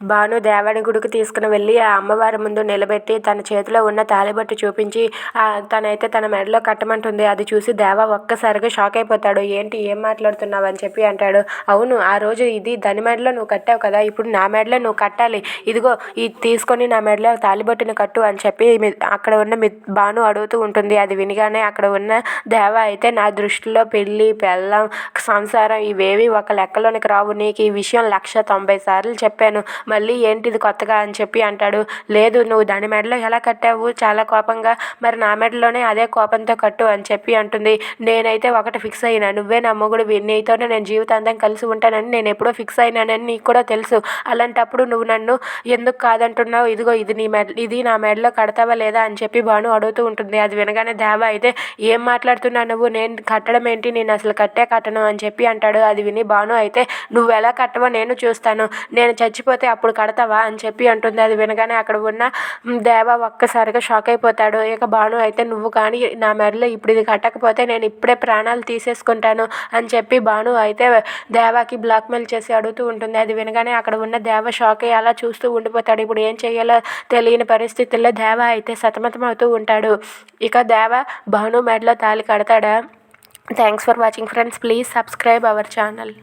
భాను దేవాని గుడికి తీసుకుని వెళ్ళి ఆ అమ్మవారి ముందు నిలబెట్టి తన చేతిలో ఉన్న తాళిబొట్టు చూపించి తనైతే తన మెడలో కట్టమంటుంది. అది చూసి దేవ ఒక్కసారిగా షాక్ అయిపోతాడు. ఏంటి ఏం మాట్లాడుతున్నావు అని చెప్పి అంటాడు. అవును ఆ రోజు ఇది దాని మెడలో నువ్వు కట్టావు కదా ఇప్పుడు నా మెడలో నువ్వు కట్టాలి. ఇదిగో ఇది తీసుకొని నా మెడలో తాళిబొట్టుని కట్టు అని చెప్పి అక్కడ ఉన్న మి భాను అడుగుతూ ఉంటుంది. అది వినగానే అక్కడ ఉన్న దేవ అయితే నా దృష్టిలో పెళ్ళి పెళ్ళం సంసారం ఇవేవి ఒక లెక్కలోనికి రావు. నీకు ఈ విషయం లక్ష తొంభై సార్లు చెప్పాను. మళ్ళీ ఏంటిది కొత్తగా అని చెప్పి అంటాడు. లేదు నువ్వు దాని మెడలో ఎలా కట్టావు? చాలా కోపంగా. మరి నా మెడలోనే అదే కోపంతో కట్టు అని చెప్పి అంటుంది. నేనైతే ఒకటి ఫిక్స్ అయినా. నువ్వే నా మొగుడు నీతోనే నేను జీవితాంతం కలిసి ఉంటానని నేను ఎప్పుడో ఫిక్స్ అయినానని నీకు కూడా తెలుసు. అలాంటప్పుడు నువ్వు నన్ను ఎందుకు కాదంటున్నావు? ఇదిగో ఇది నీ మెడ ఇది నా మెడలో కడతావా లేదా అని చెప్పి భాను అడుగుతూ ఉంటుంది. అది వినగానే దేవ అయితే ఏం మాట్లాడుతున్నావు నువ్వు? నేను కట్టడం ఏంటి? నేను అసలు కట్టే కట్టను అని చెప్పి అంటాడు. అది విని భాను అయితే నువ్వు ఎలా కట్టవో నేను చూస్తాను. నేను చచ్చిపోతే అప్పుడు కడతావా అని చెప్పి అంటుంది. అది వినగానే అక్కడ ఉన్న దేవ ఒక్కసారిగా షాక్ అయిపోతాడు. ఇక భాను అయితే నువ్వు కానీ నా మెడలో ఇప్పుడు ఇది కట్టకపోతే నేను ఇప్పుడే ప్రాణాలు తీసేసుకుంటాను అని చెప్పి భాను అయితే దేవాకి బ్లాక్మెయిల్ చేసి అడుగుతూ ఉంటుంది. అది వినగానే అక్కడ ఉన్న దేవ షాక్ అయ్యి అలా చూస్తూ ఉండిపోతాడు. ఇప్పుడు ఏం చేయాలో తెలియని పరిస్థితుల్లో దేవ అయితే సతమతం అవుతూ ఉంటాడు. ఇక దేవ భాను మెడలో తాళి కడతాడా? Thanks for watching friends please subscribe our channel